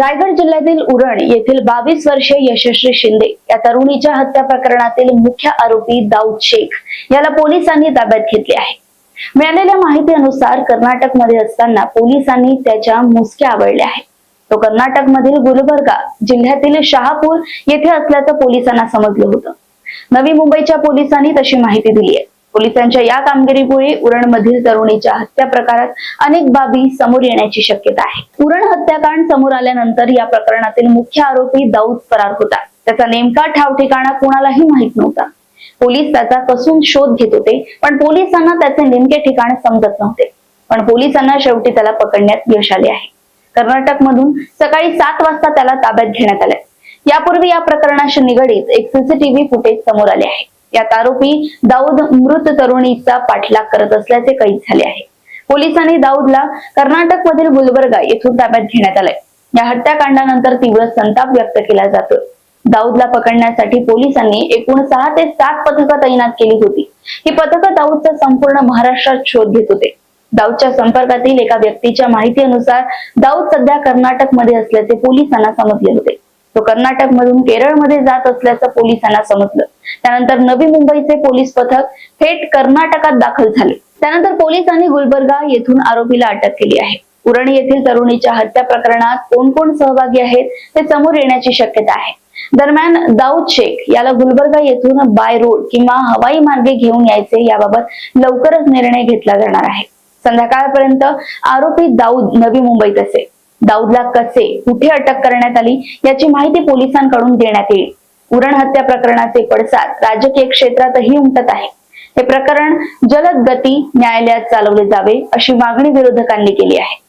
रायगड जिल्ह्यातील उरण येथील बावीस वर्षे यशस्वी शिंदे या तरुणीच्या हत्या प्रकरणातील मुख्य आरोपी दाऊद शेख याला पोलिसांनी ताब्यात घेतले आहे. मिळालेल्या माहितीनुसार कर्नाटकमध्ये असताना पोलिसांनी त्याच्या मुसक्या आवडले आहेत. तो कर्नाटकमधील गुलबर्गा जिल्ह्यातील शहापूर येथे असल्याचं पोलिसांना समजलं होतं. नवी मुंबईच्या पोलिसांनी तशी माहिती दिली आहे. पोलिसांच्या या कामगिरीमुळे उरणमधील तरुणीच्या हत्या प्रकारात अनेक बाबी समोर येण्याची शक्यता आहे. उरण हत्याकांड समोर आल्यानंतर या प्रकरणातील मुख्य आरोपी दाऊद फरार होता. त्याचा नेमका ठाव ठिकाणा कोणालाही माहीत नव्हता. पोलीस त्याचा कसून शोध घेत होते पण पोलिसांना त्याचे नेमके ठिकाण समजत नव्हते. पण पोलिसांना शेवटी त्याला पकडण्यात यश आले आहे. कर्नाटक मधून सकाळी सात वाजता त्याला ताब्यात घेण्यात आले यापूर्वी या प्रकरणाशी निगडीत एक सीसीटीव्ही फुटेज समोर आले आहे. यात आरोपी दाऊद मृत तरुणीचा पाठलाग करत असल्याचे कैद झाले आहे. पोलिसांनी दाऊदला कर्नाटक मधील गुलबर्गा येथून ताब्यात घेण्यात आलंय. या हत्याकांडानंतर तीव्र संताप व्यक्त केला जातोय दाऊदला पकडण्यासाठी पोलिसांनी एकूण सहा ते सात पथकं तैनात केली होती. ही पथकं दाऊदचा संपूर्ण महाराष्ट्रात शोध घेत होते. दाऊदच्या संपर्कातील एका व्यक्तीच्या माहितीनुसार दाऊद सध्या कर्नाटकमध्ये असल्याचे पोलिसांना समजले होते. तो कर्नाटक मधून केरळमध्ये जात असल्याचं पोलिसांना समजलं. त्यानंतर नवी मुंबईचे पोलीस पथक थेट कर्नाटकात दाखल झाले. त्यानंतर पोलिसांनी गुलबर्गा येथून आरोपीला अटक केली आहे. उरण येथील तरुणीच्या हत्या प्रकरणात कोण कोण सहभागी आहेत ते समोर येण्याची शक्यता आहे. दरम्यान दाऊद शेख याला गुलबर्गा येथून बाय रोड किंवा हवाई मार्गे घेऊन यायचे याबाबत लवकरच निर्णय घेतला जाणार आहे. संध्याकाळपर्यंत आरोपी दाऊद नवी मुंबईत असे. दाऊदला कसे कुठे अटक करण्यात आली याची माहिती पोलिसांकडून देण्यात येईल. उरण हत्या प्रकरणाचे पडसाद राजकीय क्षेत्रातही उमटत आहे. हे प्रकरण जलद गती न्यायालयात चालवले जावे अशी मागणी विरोधकांनी केली आहे.